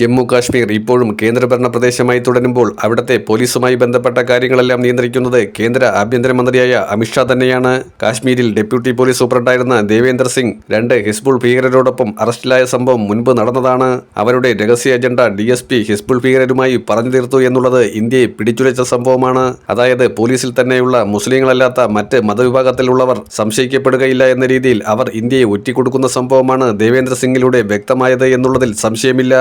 ജമ്മു കാശ്മീർ ഇപ്പോഴും കേന്ദ്രഭരണ പ്രദേശമായി തുടരുമ്പോൾ അവിടുത്തെ പോലീസുമായി ബന്ധപ്പെട്ട കാര്യങ്ങളെല്ലാം നിയന്ത്രിക്കുന്നത് കേന്ദ്ര ആഭ്യന്തരമന്ത്രിയായ അമിത്ഷാ തന്നെയാണ്. കാശ്മീരിൽ ഡെപ്യൂട്ടി പോലീസ് സൂപ്രണ്ടായിരുന്ന ദേവേന്ദ്ര സിംഗ് രണ്ട് ഹിസ്ബുൾ ഭീകരരോടൊപ്പം അറസ്റ്റിലായ സംഭവം മുൻപ് നടന്നതാണ്. അവരുടെ രഹസ്യ agenda D S P Hizbul ഭീകരരുമായി പറഞ്ഞു തീർത്തു എന്നുള്ളത് ഇന്ത്യയെ പിടിച്ചുലച്ച സംഭവമാണ്. അതായത് പോലീസിൽ തന്നെയുള്ള മുസ്ലിങ്ങളല്ലാത്ത മറ്റ് മതവിഭാഗത്തിലുള്ളവർ സംശയിക്കപ്പെടുകയില്ല എന്ന രീതിയിൽ അവർ ഇന്ത്യയെ ഒറ്റിക്കൊടുക്കുന്ന സംഭവമാണ് ദേവേന്ദ്ര സിംഗിലൂടെ വ്യക്തമായത് എന്നുള്ളതിൽ സംശയമില്ല.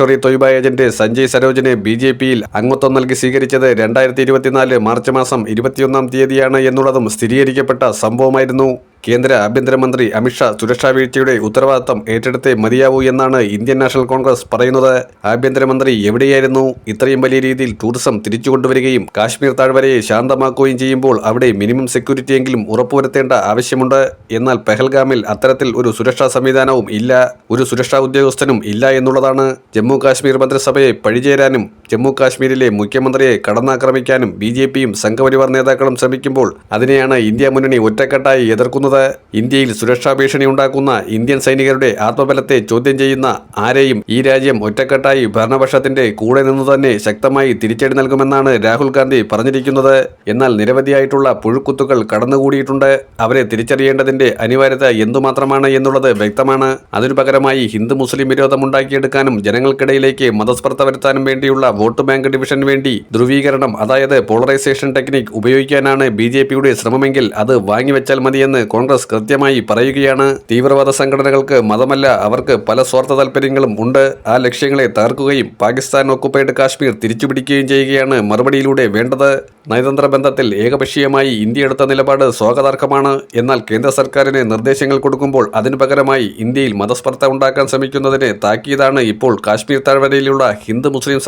ലക്ഷറി തൊയ്ബ ഏജന്റ് സഞ്ജയ് സരോജിനെ ബി ജെ പിയിൽ അംഗത്വം നൽകി സ്വീകരിച്ചത് രണ്ടായിരത്തി ഇരുപത്തിനാല് മാർച്ച് മാസം ഇരുപത്തിയൊന്നാം തീയതിയാണ് എന്നുള്ളതും സ്ഥിരീകരിക്കപ്പെട്ട സംഭവമായിരുന്നു. കേന്ദ്ര ആഭ്യന്തരമന്ത്രി അമിത്ഷാ സുരക്ഷാ വീഴ്ചയുടെ ഉത്തരവാദിത്തം ഏറ്റെടുത്തേ മതിയാവൂ എന്നാണ് ഇന്ത്യൻ നാഷണൽ കോൺഗ്രസ് പറയുന്നത്. ആഭ്യന്തരമന്ത്രി എവിടെയായിരുന്നു? ഇത്രയും വലിയ രീതിയിൽ ടൂറിസം തിരിച്ചുകൊണ്ടുവരികയും കാശ്മീർ താഴ്വരയെ ശാന്തമാക്കുകയും ചെയ്യുമ്പോൾ അവിടെ മിനിമം സെക്യൂരിറ്റിയെങ്കിലും ഉറപ്പുവരുത്തേണ്ട ആവശ്യമുണ്ട്. എന്നാൽ പെഹൽഗാമിൽ അത്തരത്തിൽ ഒരു സുരക്ഷാ സംവിധാനവും ഇല്ല. ഒരു സുരക്ഷാ ഉദ്യോഗസ്ഥനും ഇല്ല എന്നുള്ളതാണ് ജമ്മു കാശ്മീർ മന്ത്രിസഭയെ പഴിചേരാനും ജമ്മു കാശ്മീരിലെ മുഖ്യമന്ത്രിയെ കടന്നാക്രമിക്കാനും ബി ജെ പിയും സംഘപരിവാർ നേതാക്കളും ശ്രമിക്കുമ്പോൾ അതിനെയാണ് ഇന്ത്യ മുന്നണി ഒറ്റക്കെട്ടായി എതിർക്കുന്നത്. ഇന്ത്യയിൽ സുരക്ഷാ ഭീഷണി ഉണ്ടാക്കുന്ന ഇന്ത്യൻ സൈനികരുടെ ആത്മബലത്തെ ചോദ്യം ചെയ്യുന്ന ആരെയും ഈ രാജ്യം ഒറ്റക്കെട്ടായി ഭരണപക്ഷത്തിന്റെ കൂടെ നിന്ന് തന്നെ ശക്തമായി തിരിച്ചടി നൽകുമെന്നാണ് രാഹുൽ ഗാന്ധി പറഞ്ഞിരിക്കുന്നത്. എന്നാൽ നിരവധിയായിട്ടുള്ള പുഴുക്കുത്തുകൾ കടന്നുകൂടിയിട്ടുണ്ട്. അവരെ തിരിച്ചറിയേണ്ടതിന്റെ അനിവാര്യത എന്തുമാത്രമാണ് എന്നുള്ളത് വ്യക്തമാണ്. അതിനു പകരമായി ഹിന്ദു മുസ്ലിം വിരോധം ഉണ്ടാക്കിയെടുക്കാനും ജനങ്ങൾക്കിടയിലേക്ക് മതസ്പർദ്ധ വരുത്താനും വേണ്ടിയുള്ള വോട്ട് ബാങ്ക് ഡിവിഷന് വേണ്ടി ധ്രുവീകരണം അതായത് പോളറൈസേഷൻ ടെക്നിക് ഉപയോഗിക്കാനാണ് ബി ജെ പിയുടെ ശ്രമമെങ്കിൽ അത് വാങ്ങിവെച്ചാൽ മതിയെന്ന് കോൺഗ്രസ് കൃത്യമായി പറയുകയാണ്. തീവ്രവാദ സംഘടനകൾക്ക് മതമല്ല അവർക്ക് പല സ്വാർത്ഥ താല്പര്യങ്ങളും ഉണ്ട്. ആ ലക്ഷ്യങ്ങളെ തകർക്കുകയും പാകിസ്ഥാൻ ഒക്കുപ്പൈഡ് കാശ്മീർ തിരിച്ചുപിടിക്കുകയും ചെയ്യുകയാണ് മറുപടിയിലൂടെ വേണ്ടത്. നയതന്ത്ര ബന്ധത്തിൽ ഏകപക്ഷീയമായി ഇന്ത്യ എടുത്ത നിലപാട് സ്വാഗതാർഹമാണ്. എന്നാൽ കേന്ദ്ര സർക്കാരിന് നിർദ്ദേശങ്ങൾ കൊടുക്കുമ്പോൾ അതിനു പകരമായി ഇന്ത്യയിൽ മതസ്പർദ്ധ ഉണ്ടാക്കാൻ ശ്രമിക്കുന്നതിന് താക്കീതാണ് ഇപ്പോൾ കാശ്മീർ താഴ്വരയിലുള്ള ഹിന്ദു മുസ്ലിം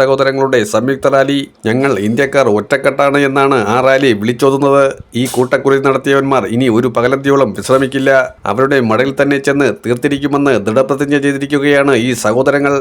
സഹോദരങ്ങളുടെ സംയുക്ത റാലി ഞങ്ങൾ ഇന്ത്യക്കാർ ഒറ്റക്കെട്ടാണ് എന്നാണ് ആ റാലി വിളിച്ചോതുന്നത്. ഈ കൂട്ടക്കുറി നടത്തിയവന്മാർ ഇനി ഒരു പകലന്തിയോളം വിശ്രമിക്കില്ല. അവരുടെ മടയിൽ തന്നെ ചെന്ന് തീർത്തിരിക്കുമെന്ന് ദൃഢപ്രതിജ്ഞ ചെയ്തിരിക്കുകയാണ് ഈ സഹോദരങ്ങൾ.